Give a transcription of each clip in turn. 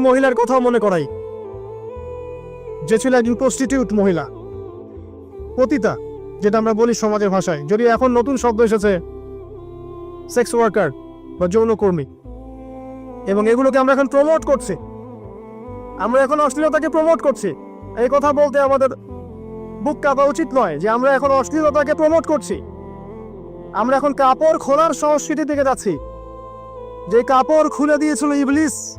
মহিলার কথাও মনে করাই। যে ছিল একজন প্রস্টিটিউট মহিলা। পতিতা, যেটা আমরা বলি সমাজের ভাষায়। যদি এখন নতুন শব্দ এসেছে সেক্স ওয়ার্কার বা যৌনকর্মী। এবং এগুলোকে আমরা এখন প্রমোট করছি। আমরা এখন অশ্লীলতাকে প্রমোট করছি। এই কথা বলতে আমাদের বুক কাঁপা উচিত নয় যে আমরা এখন অশ্লীলতাকে প্রমোট করছি। আমরা এখন কাপড় খোলার সংস্কৃতি থেকে যাচ্ছি। যে কাপড় খুলে দিয়েছিল ইবলিস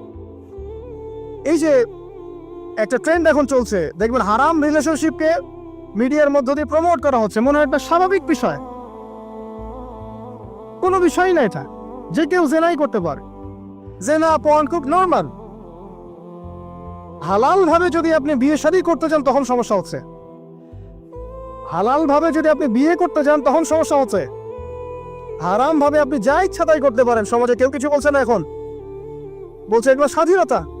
এই যে একটা ট্রেন্ড এখন চলছে, দেখবেন হারাম রিলেশনশিপকে মিডিয়ার মধ্য দিয়ে প্রমোট করা হচ্ছে, মনে হয় একটা স্বাভাবিক বিষয়। কোনো বিষয় না এটা, যে কেউ জেনাই করতে পারে। জেনা পণ খুব নর্মাল হালাল ভাবে যদি আপনি বিয়ে শাদী করতে চান, তখন সমস্যা হচ্ছে। হালাল ভাবে যদি আপনি বিয়ে করতে চান, তখন সমস্যা হচ্ছে। হারাম ভাবে আপনি যা ইচ্ছা তাই করতে পারেন, সমাজে কেউ কিছু বলছে না এখন। বলছে এগুলো স্বাধীনতা।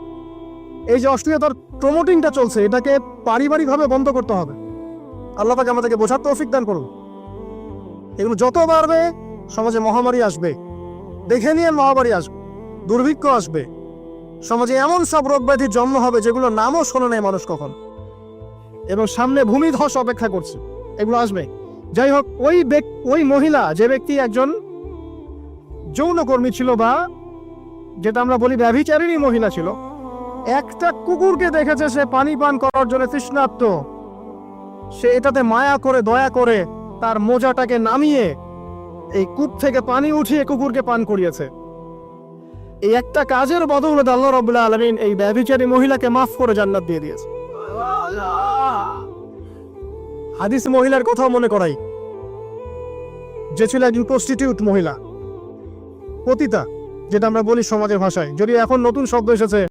এই যে অশ্লীলতার প্রমোটিংটা চলছে, এটাকে পারিবারিকভাবে বন্ধ করতে হবে। আল্লাহ তাকে আমাদেরকে বোঝার তৌফিক দান করুন। এগুলো যত বাড়বে, সমাজে মহামারী আসবে। দেখে নিয়ে মহামারী আসবে দুর্ভিক্ষ আসবে। সমাজে এমন সব রোগ ব্যাধির জন্ম হবে যেগুলো নামও শোনে নেই মানুষ কখন। এবং সামনে ভূমিধস অপেক্ষা করছে। এগুলো আসবে। যাই হোক, ওই ওই মহিলা, যে ব্যক্তি একজন যৌনকর্মী ছিল বা, যেটা আমরা বলি ব্যভিচারিণী মহিলা ছিল একটা কুকুরকে দেখেছে সে পানি পান করার জন্য তৃষ্ণার্ত। সে এটাতে মায়া করে, দয়া করে তার মোজাটাকে নামিয়ে এই কূপ থেকে পানি উঠিয়ে কুকুরকে পান করিয়েছে। এই একটা কাজের বদৌলতে আল্লাহ রবুল্লাহ আলমিন এই ব্যভিচারী মহিলাকে মাফ করে জান্নাত দিয়ে দিয়েছে। হাদিস মহিলার কথা মনে করাই। যে ছিল একজন প্রস্টিটিউট মহিলা। পতিতা, যেটা আমরা বলি সমাজের ভাষায়। যদি এখন নতুন শব্দ এসেছে।